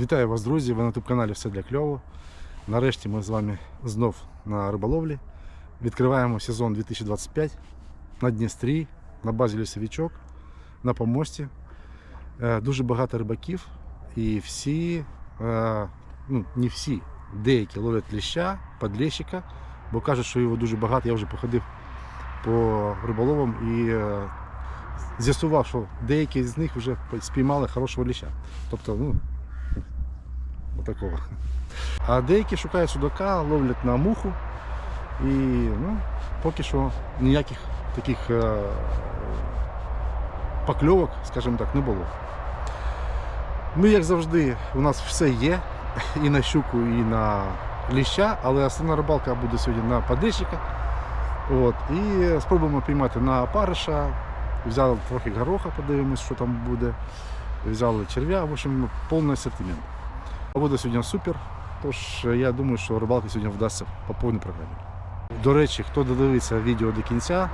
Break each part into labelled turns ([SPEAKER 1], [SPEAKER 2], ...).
[SPEAKER 1] Вітаю вас, друзі! Ви на youtube каналі Все для кльово. Нарешті ми з вами знов на риболовлі. Відкриваємо сезон 2025 на Дністрі, на базі лісовичок, на помості. Е, Дуже багато рибаків і всі, е, ну не всі, деякі ловлять ліща, подлещика, бо кажуть, що його дуже багато. Я вже походив по риболовам і е, з'ясував, що деякі з них вже спіймали хорошого ліща. Тобто, ну, Отакого. А деякі шукають судака, ловлять на муху. І ну, поки що ніяких таких е, покльовок, скажімо так, не було. Ми, як завжди, у нас все є і на щуку, і на ліща, але основна рибалка буде сьогодні на падищика. От, і спробуємо піймати на опариша. Взяли трохи гороха, подивимось, що там буде. Взяли черв'я, в общем, повний асортимент. Погода сьогодні супер, тож я думаю, що рибалка сьогодні вдасться по повній програмі. До речі, хто додивиться відео до кінця,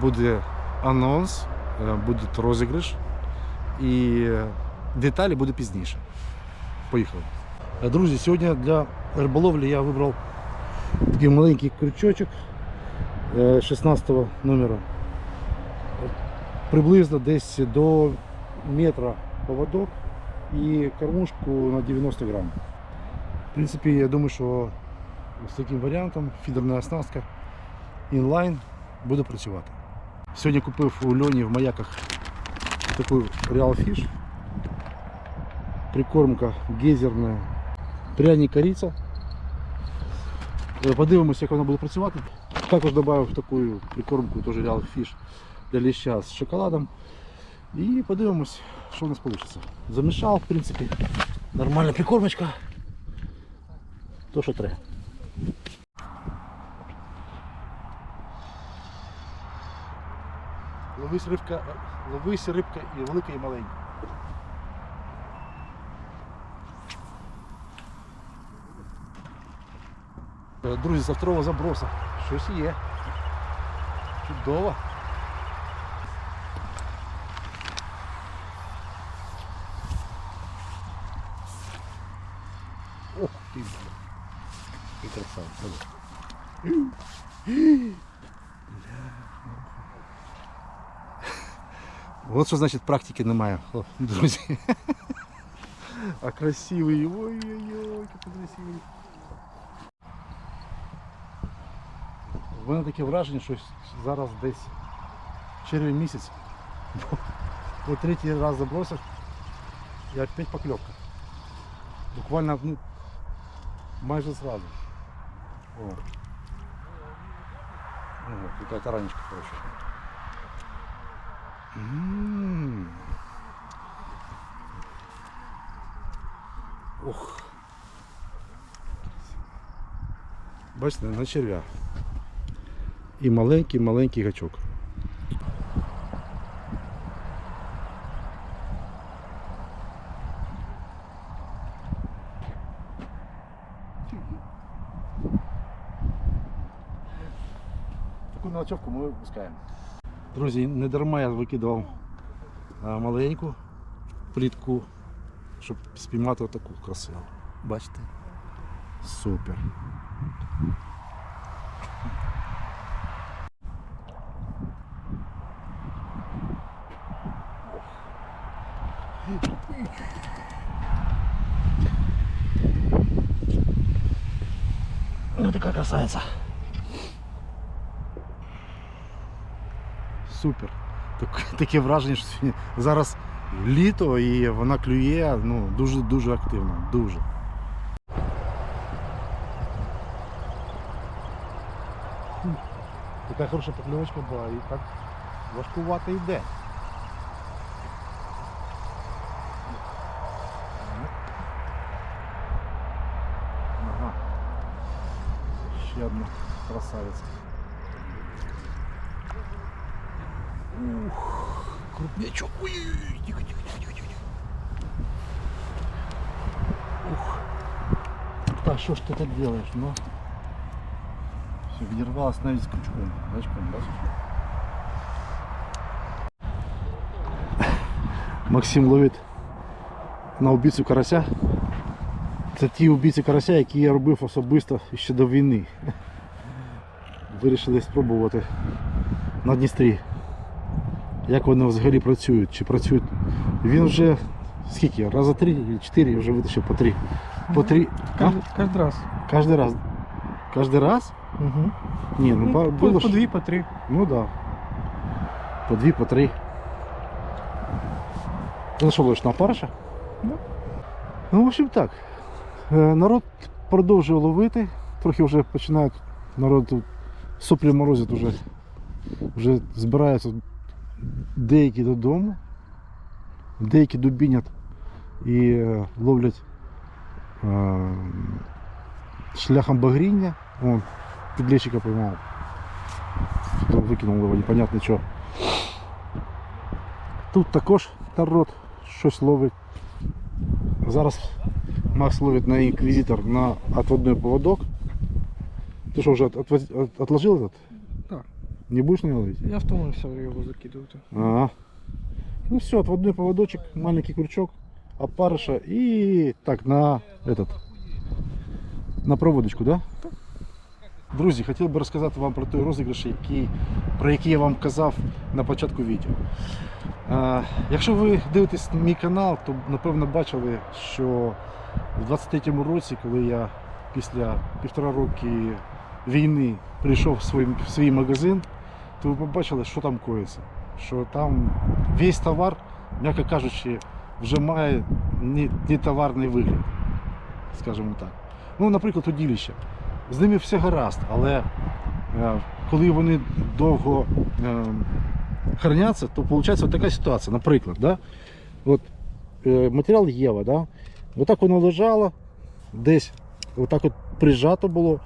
[SPEAKER 1] буде анонс, е, буде розіграш і деталі буде пізніше. Поїхали. Е, Друзі, сьогодні для риболовлі я вибрав такий маленький крючочок е, 16 номера. Приблизно десь до метра поводок і кормушку на 90 грам. В принципі, я думаю, що з таким варіантом фідерна оснастка інлайн буде працювати. Сьогодні купив у Льоні в маяках таку Real Fish. Прикормка гейзерна, пряник корица. Е, Подивимося, як вона буде працювати. Також додав таку прикормку, теж Real Fish для ліща з шоколадом. І подивимось, що у нас вийде. Замішав, в принципі, нормальна прикормочка. То, що треба. Ловись рибка, ловись рибка і велика, і маленька. Друзі, за второго заброса. Щось є. Чудово. Ох ти. І красавця. От що значить практики немає, друзі. А красивий. Ой-ой-ой, який красивий. У мене таке враження, що зараз десь червень місяць. Бо третій раз забросив і опять покльовка. Буквально ну, майже сразу. О. О, какая-то ранечка хорошая. М. Ох. Бачите, на черв'я. І маленький маленький гачок. Таку ночовку ми випускаємо. Друзі, не дарма я викидав маленьку плітку, щоб спіймати отаку красиву. Бачите? Супер. Ну така красавиця. Супер. Так, таке враження, що сьогодні зараз літо і вона клює ну, дуже-дуже активно. Дуже. Така хороша покльовочка була і так важкувато йде. Ага. Ще одна красавиця. Крупнячок. Ой-ой-ой, тихо, тихо, тихо, тихо. Ух. Да что ж ты так делаешь, ну? Все, відірвалась навіть з крючком. Бачком, бачиш? Максим ловит на убийцу карася. Це ті убійці карася, які я робив особисто ще до війни. Вирішили спробувати на Дністрі. Як вони взагалі працюють, чи працюють. Він вже скільки? Раза три чи чотири вже витащив по три. По три.
[SPEAKER 2] Каждый раз.
[SPEAKER 1] Кожен раз. Кожен раз?
[SPEAKER 2] Угу.
[SPEAKER 1] Ні, ну,
[SPEAKER 2] Ну,
[SPEAKER 1] по,
[SPEAKER 2] по,
[SPEAKER 1] було
[SPEAKER 2] по
[SPEAKER 1] ж-
[SPEAKER 2] дві, по три.
[SPEAKER 1] Ну да. По дві, по три. Ти на що будеш на парша?
[SPEAKER 2] Да.
[SPEAKER 1] Ну, в общем так. Е, Народ продовжує ловити. Трохи вже починають народ соплі морозять уже. Вже збираються деякі додому, деякі дубінять і е, ловлять е, шляхом багріння. Вон, підлещика поймав. Викинув його, непонятно що. Тут також народ щось ловить. Зараз Макс ловить на інквізитор на отводной поводок. Ты что, уже от, отвоз- от- отложил этот? Не будешь на него ловить?
[SPEAKER 2] Я втомився його закидувати.
[SPEAKER 1] Ага. Ну все, отводной поводочек, маленький крючок, опарыша и так на этот на проводочку, да? Друзі, хотів би розказати вам про той розіграш, який, про який я вам казав на початку відео. Е, якщо ви дивитесь мій канал, то напевно бачили, що в 23-му році, коли я після півтора роки війни прийшов в свій, в свій магазин, то ви побачили, що там коїться. Що там весь товар, м'яко кажучи, вже має не, товарний вигляд, скажімо так. Ну, наприклад, удилище. З ними все гаразд, але е, коли вони довго е, храняться, то виходить така ситуація. Наприклад, да? От, е, матеріал Єва, да? отак воно лежало, десь отак от прижато було.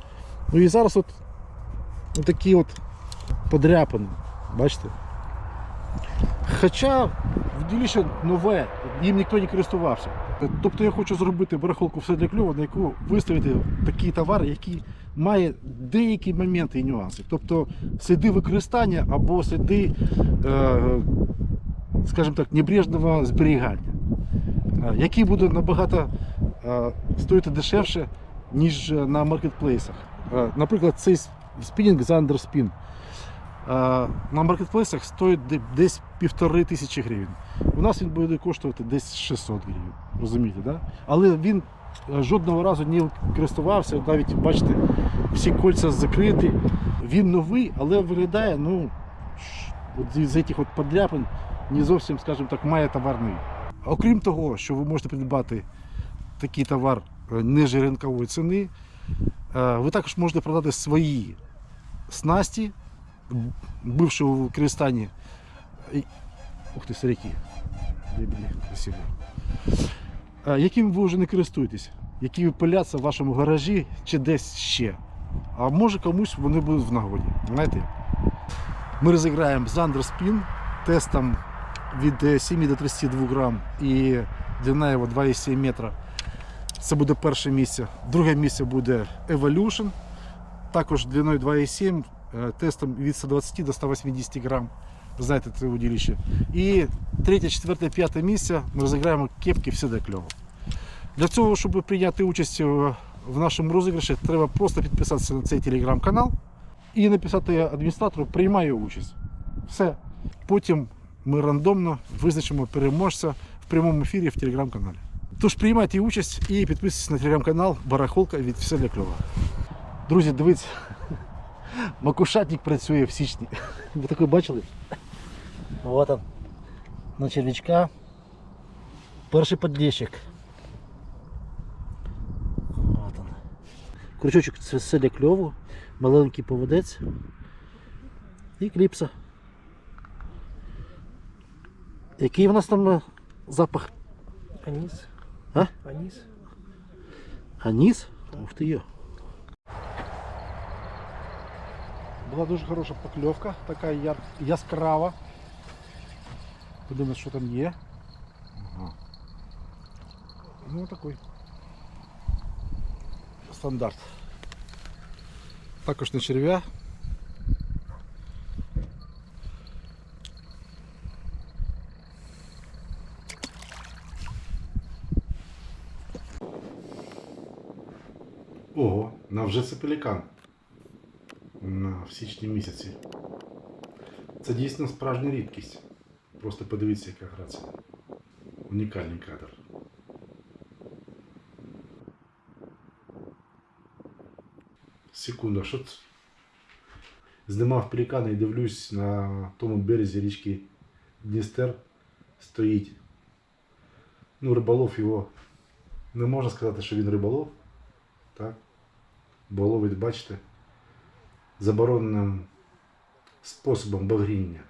[SPEAKER 1] Ну і зараз от, от такі от подряпини, бачите? Хоча вділіще нове, їм ніхто не користувався. Тобто я хочу зробити барахолку все для кльова, на яку виставити такий товар, який має деякі моменти і нюанси. Тобто сліди використання або сліди, е, скажімо так, небрежного зберігання, е, який буде набагато е, стоїти дешевше, ніж на маркетплейсах. Наприклад, цей спінінг Spin е, на маркетплейсах стоїть десь півтори тисячі гривень. У нас він буде коштувати десь 600 гривень. Розумієте, да? Але він е, жодного разу не користувався. Навіть бачите, всі кольця закриті. Він новий, але виглядає, ну, от з цих от подляпин не зовсім, скажімо так, має товарний. Окрім того, що ви можете придбати такий товар е, ниже ринкової ціни, е, ви також можете продати свої снасті, б- бивши у використанні. І- Ух ти, старики. Дебілі, красиво. Е, Яким ви вже не користуєтесь, які пиляться в вашому гаражі чи десь ще. А може комусь вони будуть в нагоді. Знаєте? Ми розіграємо Spin тестом від е, 7 до 32 грам і длина його 2,7 метра. Це буде перше місце. Друге місце буде Evolution, також длиною 2,7, е, тестом від 120 до 180 грам. Знаєте, це удилище. І третє, четверте, п'яте місце ми розіграємо кепки все для кльово. Для цього, щоб прийняти участь в нашому розіграші, треба просто підписатися на цей телеграм-канал і написати адміністратору приймаю участь. Все. Потім ми рандомно визначимо переможця в прямому ефірі в телеграм-каналі. Тож приймайте участь і підписуйтесь на телеграм-канал Барахолка від все для кльова. Друзі, дивіться, макушатник працює в січні. Ви таке бачили? Вот он. На червячка. Перший подлещик. Вот он. Крючочок це все для кльову, маленький поводець і кліпса. Який в нас там е, запах?
[SPEAKER 2] Аніс.
[SPEAKER 1] А?
[SPEAKER 2] Аніс.
[SPEAKER 1] Аніс? Ух ти йо. Була дуже хороша покльовка, така яр... яскрава. Подивимось, що там є. Ага. Ну такий. Стандарт. Також на черв'я. Ого, на вже це пелікан. На в січні місяці. Це дійсно справжня рідкість. Просто подивіться, яка грація. Унікальний кадр. Секунду, а що це? Знімав пелікана і дивлюсь на тому березі річки Дністер стоїть. Ну, риболов його. Не можна сказати, що він риболов. Так? Бо ловить, бачите, Забороненим способом багріння.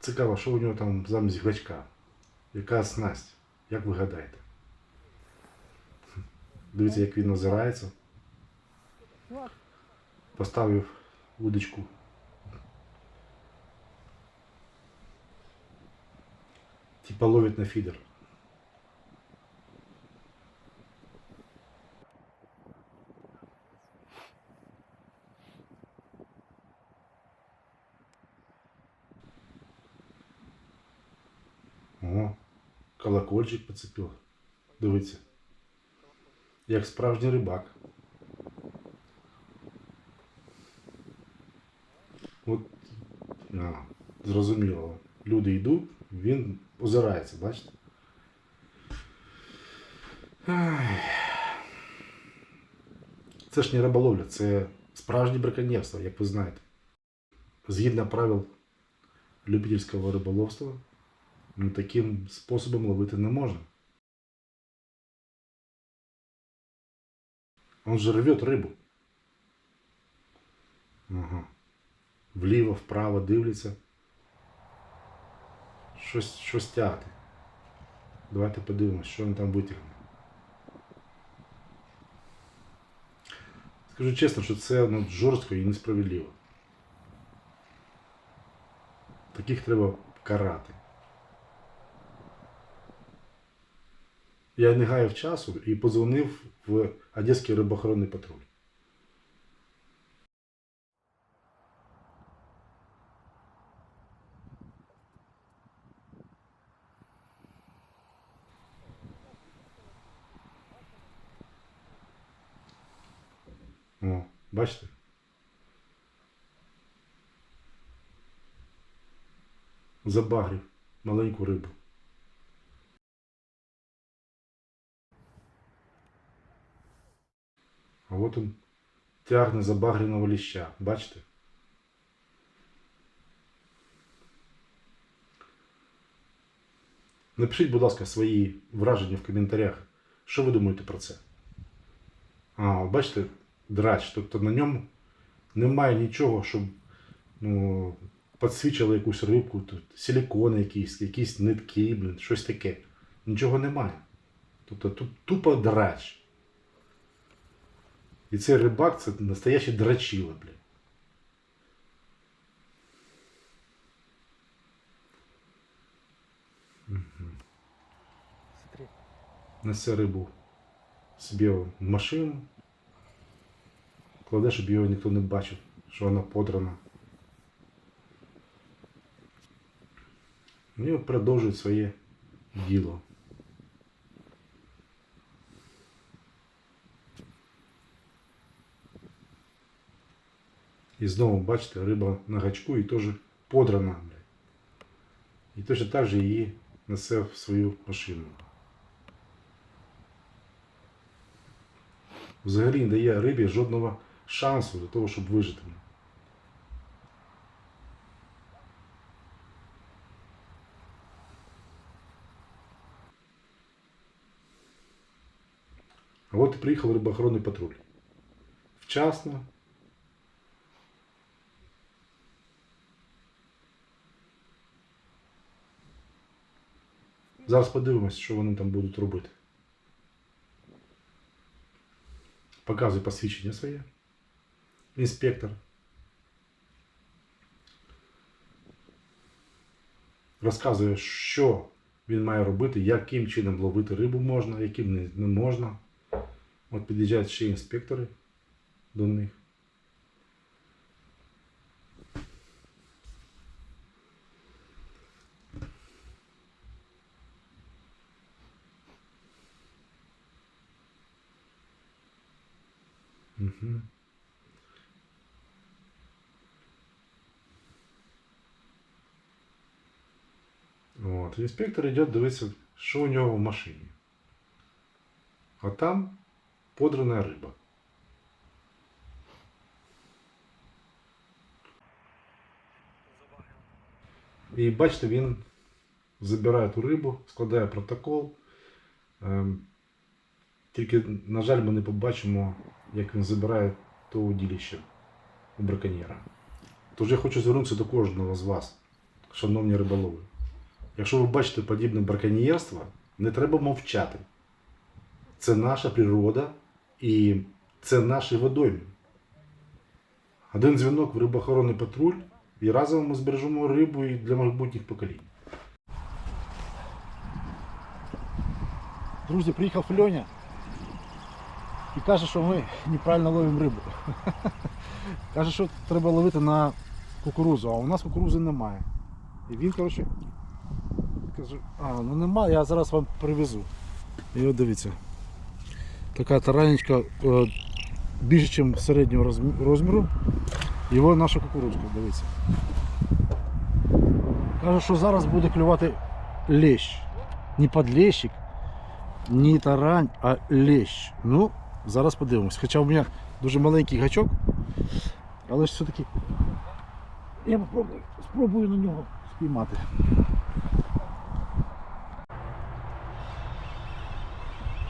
[SPEAKER 1] Цікаво, що у нього там замість гачка. Яка снасть? Як ви гадаєте? Дивіться, як він озирається. Поставив удочку. Типа ловить на фидер. О, колокольчик поцепив. Дивіться. Як справжній рибак. От, а, зрозуміло. Люди йдуть, він озирається, бачите? Це ж не риболовля, це справжнє браконьєрство, як ви знаєте. Згідно правил любительського риболовства, ну, таким способом ловити не можна. Он же рвет рибу. Ага. Вліво, вправо дивляться. Щось, щось тягне. Давайте подивимось, що він там витягне. Скажу чесно, що це ну, жорстко і несправедливо. Таких треба карати. Я не гаяв часу і подзвонив в Одеський рибоохоронний патруль. О, бачите? Забагрів маленьку рибу. От він тягне забагряного ліща. Бачите? Напишіть, будь ласка, свої враження в коментарях. Що ви думаєте про це? А, бачите, драч. Тобто на ньому немає нічого, щоб ну, підсвічило якусь рибку, тут силікони якісь, якісь нитки, блін, щось таке. Нічого немає. Тобто тут тупо драч. І цей рибак це настоящий драчила, блін.
[SPEAKER 2] Смотри.
[SPEAKER 1] несе рибу собі в машину, кладе, щоб його ніхто не бачив, що вона подрана. Ну і продовжує своє діло. І знову, бачите, риба на гачку і теж подрана. блядь. І точно так же її несе в свою машину. Взагалі не дає рибі жодного шансу для того, щоб вижити. А от приїхав рибоохоронний патруль. Вчасно. Зараз подивимось, що вони там будуть робити. Показує посвідчення своє. Інспектор. Розказує, що він має робити, яким чином ловити рибу можна, яким не, можна. От під'їжджають ще інспектори до них.
[SPEAKER 3] От. Інспектор йде дивитися, що у нього в машині. А там подрана риба. І бачите, він забирає ту рибу, складає протокол. Ем, Тільки, на жаль, ми не побачимо, як він забирає то удилище у браконьєра. Тож я хочу звернутися до кожного з вас, шановні риболови. Якщо ви бачите подібне браконьєрство, не треба мовчати. Це наша природа і це наші водойми. Один дзвінок в рибоохоронний патруль і разом ми збережемо рибу і для майбутніх поколінь.
[SPEAKER 1] Друзі, приїхав Льоня і каже, що ми неправильно ловимо рибу. Каже, що треба ловити на кукурузу, а у нас кукурузи немає. І він, коротше, каже, а, ну немає, я зараз вам привезу. І от дивіться. Така таранечка е, більше, ніж середнього розміру. Ось наша кукурузка, дивіться. Каже, що зараз буде клювати лещ. Не подлещик, не тарань, а лещ. Ну, зараз подивимось. Хоча у мене дуже маленький гачок, але ж все-таки я спробую, спробую на нього спіймати.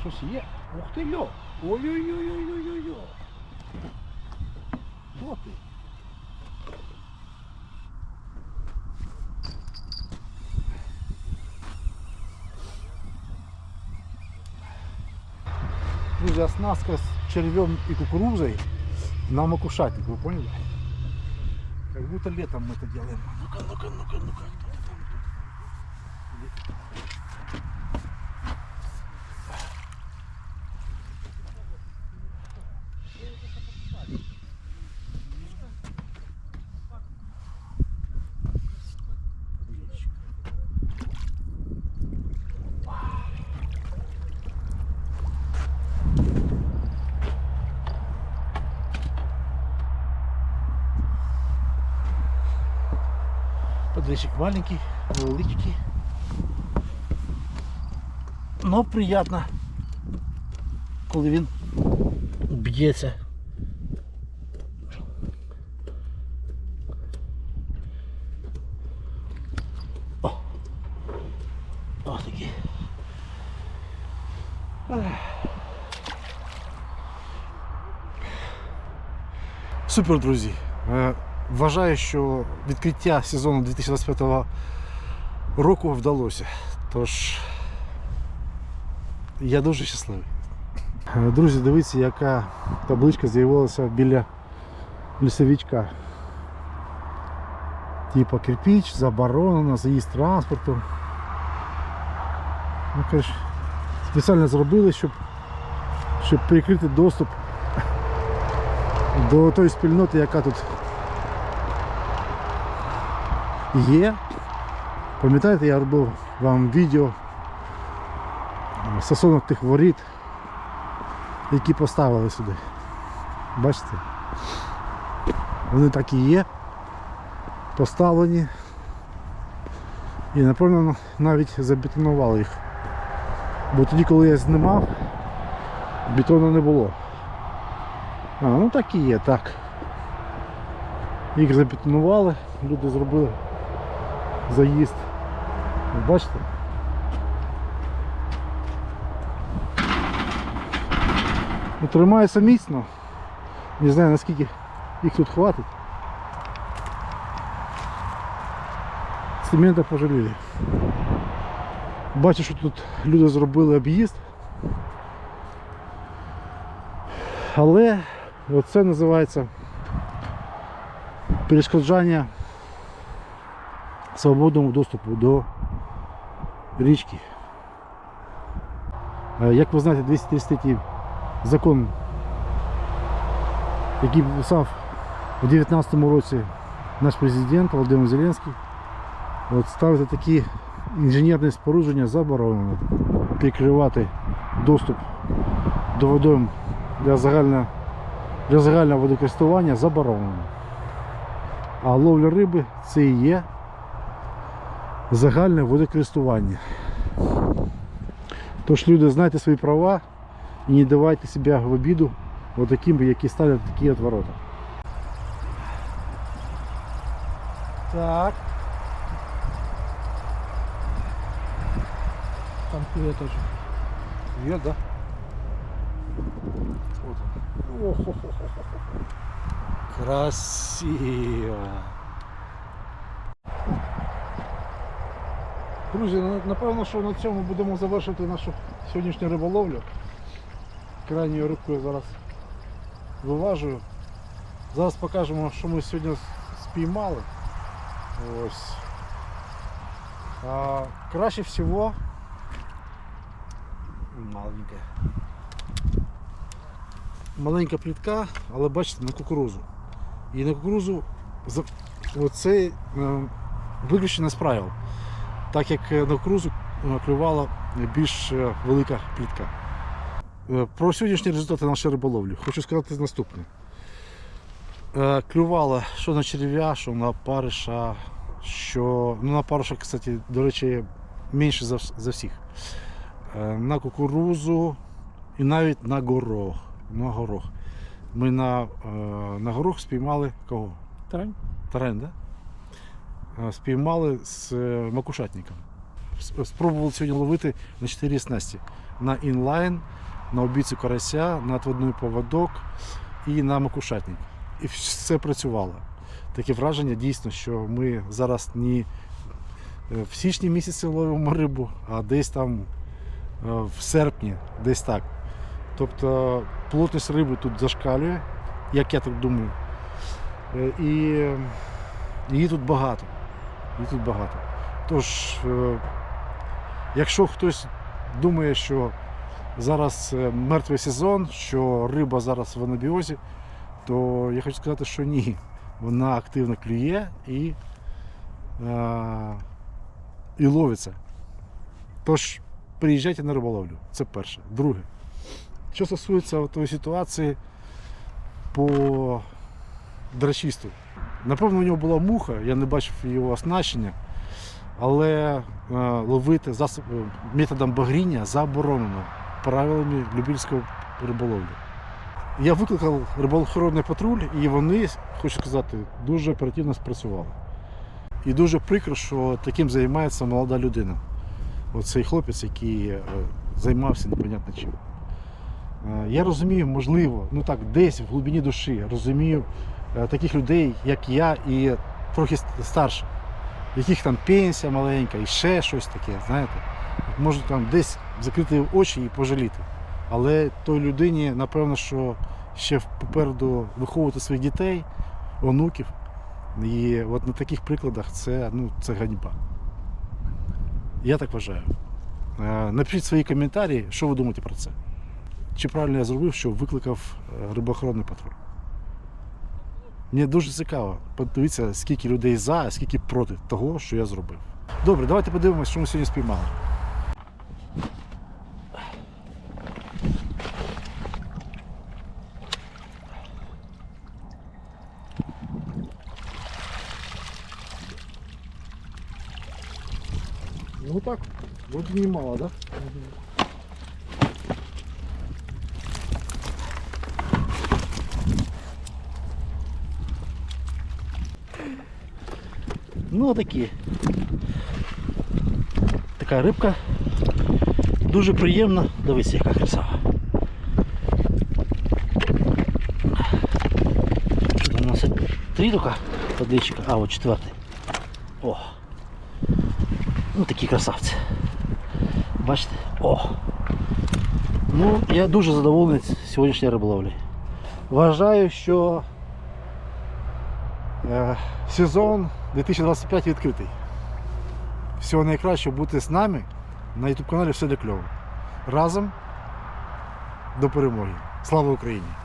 [SPEAKER 1] Щось є. Ух ти йо! Ой-ой-ой-ой-ой-ой! Що ти? Друзі, оснастка с червем и кукурузой на макушатник, вы поняли? Как будто летом мы это делаем. Ну-ка, ну-ка, ну-ка, ну-ка. кто ты там? Подлещик маленький, невеличкий. Но приятно, коли він б'ється. О! Ось такий. Супер, друзі. Вважаю, що відкриття сезону 2025 року вдалося. Тож я дуже щасливий. Е, Друзі, дивіться, яка табличка з'явилася біля лісовичка. Типа кирпич, заборонено, заїзд транспорту. Ну, коротше, спеціально зробили, щоб, щоб перекрити доступ до тої спільноти, яка тут є. Пам'ятаєте, я робив вам відео стосовно тих воріт, які поставили сюди. Бачите? Вони так і є. Поставлені. І напевно навіть забетонували їх. Бо тоді, коли я знімав, бетону не було. А, ну так і є, так. Їх забетонували, люди зробили заїзд. Бачите? Ну, Тримається міцно. Не знаю наскільки їх тут хватить. Цемента пожаліли. Бачу, що тут люди зробили об'їзд. Але оце називається перешкоджання свободному доступу до річки. Е, Як ви знаєте, 233 закон, який підписав у 2019 році наш президент Володимир Зеленський, от ставити такі інженерні спорудження заборонено перекривати доступ до водойм для загального для загального водокористування заборонено. А ловля риби це і є загальне водокористування. Тож люди, знайте свої права і не давайте себе в обіду таким, які ставлять такі от ворота. Так.
[SPEAKER 2] Там клює теж.
[SPEAKER 1] Є, да? Вот он. О-хо-хо-хо-хо. Красиво. Друзі, напевно, що на цьому будемо завершити нашу сьогоднішню риболовлю. Крайньою рибкою зараз виважую. Зараз покажемо, що ми сьогодні спіймали. Ось. А, краще всього маленька. Маленька плітка, але бачите, на кукурузу. І на кукурузу оце виключено з правил. Так як е, на кукурузу е, клювала більш е, велика плітка. Про сьогоднішні результати нашої риболовлі хочу сказати наступне. Клювала що на черв'я, що на париша, що. Ну на париша, кстати, до речі, менше за, за всіх. На кукурузу і навіть на горох. На горох. Ми на, на горох спіймали кого?
[SPEAKER 2] Тарань?
[SPEAKER 1] Тарен, да? Е, Спіймали з е, макушатником. Спробували сьогодні ловити на 4 снасті. На інлайн, на обіцю карася, на отводний поводок і на макушатник. І все працювало. Таке враження дійсно, що ми зараз не е, в січні місяці ловимо рибу, а десь там в серпні, десь так. Тобто плотність риби тут зашкалює, як я так думаю. І її тут багато. Її тут багато. Тож, е, якщо хтось думає, що зараз е, мертвий сезон, що риба зараз в анабіозі, то я хочу сказати, що ні. Вона активно клює і, е, і ловиться. Тож приїжджайте на риболовлю. Це перше. Друге. Що стосується тої ситуації по драчисту. Напевно, у нього була муха, я не бачив його оснащення, але е, ловити засоб, е, методом багріння заборонено правилами любительського риболовлі. Я викликав рибоохоронний патруль, і вони, хочу сказати, дуже оперативно спрацювали. І дуже прикро, що таким займається молода людина. Оцей хлопець, який е, займався непонятно чим. Я розумію, можливо, ну так, десь в глибині душі розумію таких людей, як я, і трохи ст- старше, яких там пенсія маленька і ще щось таке, знаєте. Можу там десь закрити очі і пожаліти. Але той людині, напевно, що ще попереду виховувати своїх дітей, онуків. І от на таких прикладах це, ну, це ганьба. Я так вважаю. Е, Напишіть свої коментарі, що ви думаєте про це. Чи правильно я зробив, що викликав е, рибоохоронний патруль? Мені дуже цікаво подивитися, скільки людей за, а скільки проти того, що я зробив. Добре, давайте подивимося, що ми сьогодні спіймали. Ну так, вроде немало, да? Ну такі. Така рибка. Дуже приємна. Дивись, яка красава. У нас три тільки подвійчика, а от четвертий. О! Ну такі красавці. Бачите? О! Ну, я дуже задоволений сьогоднішньою риболовлею. Вважаю, що е, сезон 2025 відкритий. Всього найкращого бути з нами на YouTube каналі Все для кльово. Разом до перемоги. Слава Україні!